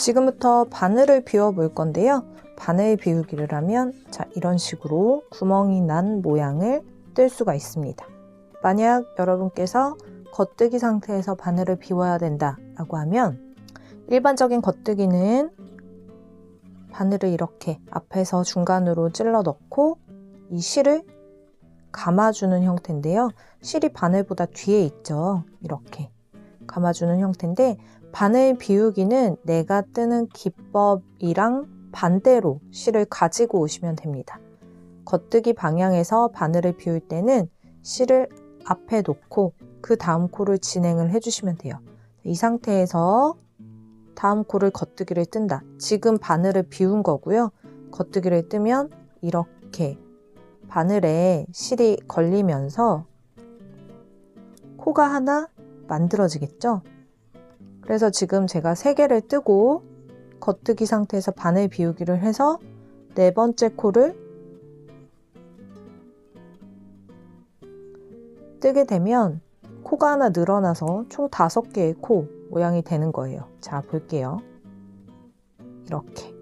지금부터 바늘을 비워 볼 건데요. 바늘 비우기를 하면 자 이런 식으로 구멍이 난 모양을 뜰 수가 있습니다. 만약 여러분께서 겉뜨기 상태에서 바늘을 비워야 된다 라고 하면 일반적인 겉뜨기는 바늘을 이렇게 앞에서 중간으로 찔러 넣고 이 실을 감아주는 형태인데요. 실이 바늘보다 뒤에 있죠. 이렇게 감아주는 형태인데 바늘 비우기는 내가 뜨는 기법이랑 반대로 실을 가지고 오시면 됩니다. 겉뜨기 방향에서 바늘을 비울 때는 실을 앞에 놓고 그 다음 코를 진행을 해주시면 돼요. 이 상태에서 다음 코를 겉뜨기를 뜬다. 지금 바늘을 비운 거고요. 겉뜨기를 뜨면 이렇게 바늘에 실이 걸리면서 코가 하나 만들어지겠죠? 그래서 지금 제가 세 개를 뜨고 겉뜨기 상태에서 바늘 비우기를 해서 네 번째 코를 뜨게 되면 코가 하나 늘어나서 총 다섯 개의 코 모양이 되는 거예요. 자, 볼게요. 이렇게.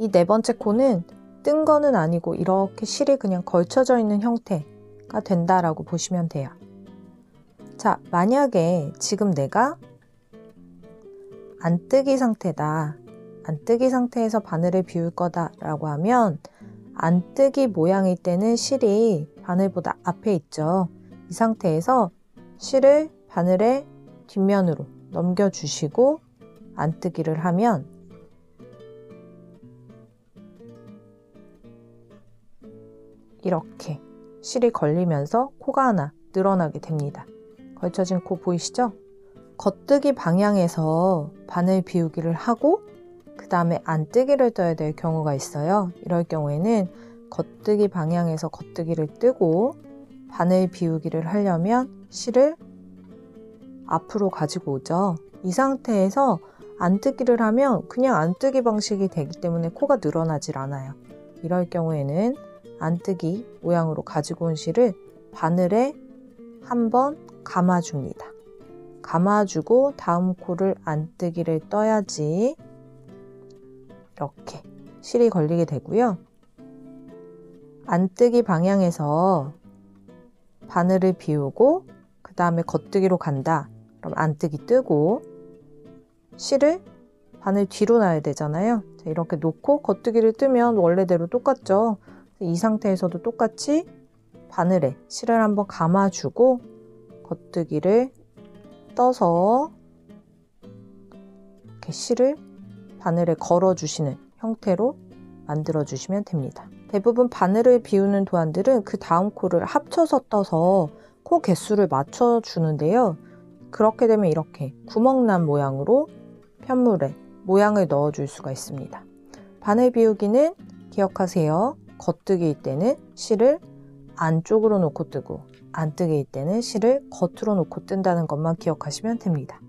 이 네 번째 코는 뜬 거는 아니고 이렇게 실이 그냥 걸쳐져 있는 형태가 된다라고 보시면 돼요. 자, 만약에 지금 내가 안 뜨기 상태다. 안 뜨기 상태에서 바늘을 비울 거다 라고 하면 안 뜨기 모양일 때는 실이 바늘보다 앞에 있죠. 이 상태에서 실을 바늘의 뒷면으로 넘겨주시고 안 뜨기를 하면 이렇게 실이 걸리면서 코가 하나 늘어나게 됩니다. 걸쳐진 코 보이시죠? 겉뜨기 방향에서 바늘 비우기를 하고 그 다음에 안뜨기를 떠야 될 경우가 있어요. 이럴 경우에는 겉뜨기 방향에서 겉뜨기를 뜨고 바늘 비우기를 하려면 실을 앞으로 가지고 오죠. 이 상태에서 안뜨기를 하면 그냥 안뜨기 방식이 되기 때문에 코가 늘어나질 않아요. 이럴 경우에는 안뜨기 모양으로 가지고 온 실을 바늘에 한 번 감아줍니다. 감아주고 다음 코를 안 뜨기를 떠야지 이렇게 실이 걸리게 되고요. 안 뜨기 방향에서 바늘을 비우고 그 다음에 겉뜨기로 간다. 그럼 안 뜨기 뜨고 실을 바늘 뒤로 놔야 되잖아요. 이렇게 놓고 겉뜨기를 뜨면 원래대로 똑같죠. 이 상태에서도 똑같이 바늘에 실을 한번 감아주고 겉뜨기를 떠서 이렇게 실을 바늘에 걸어주시는 형태로 만들어 주시면 됩니다. 대부분 바늘을 비우는 도안들은 그 다음 코를 합쳐서 떠서 코 개수를 맞춰 주는데요. 그렇게 되면 이렇게 구멍난 모양으로 편물에 모양을 넣어 줄 수가 있습니다. 바늘 비우기는 기억하세요. 겉뜨기일 때는 실을 안쪽으로 놓고 뜨고 안뜨기일 때는 실을 겉으로 놓고 뜬다는 것만 기억하시면 됩니다.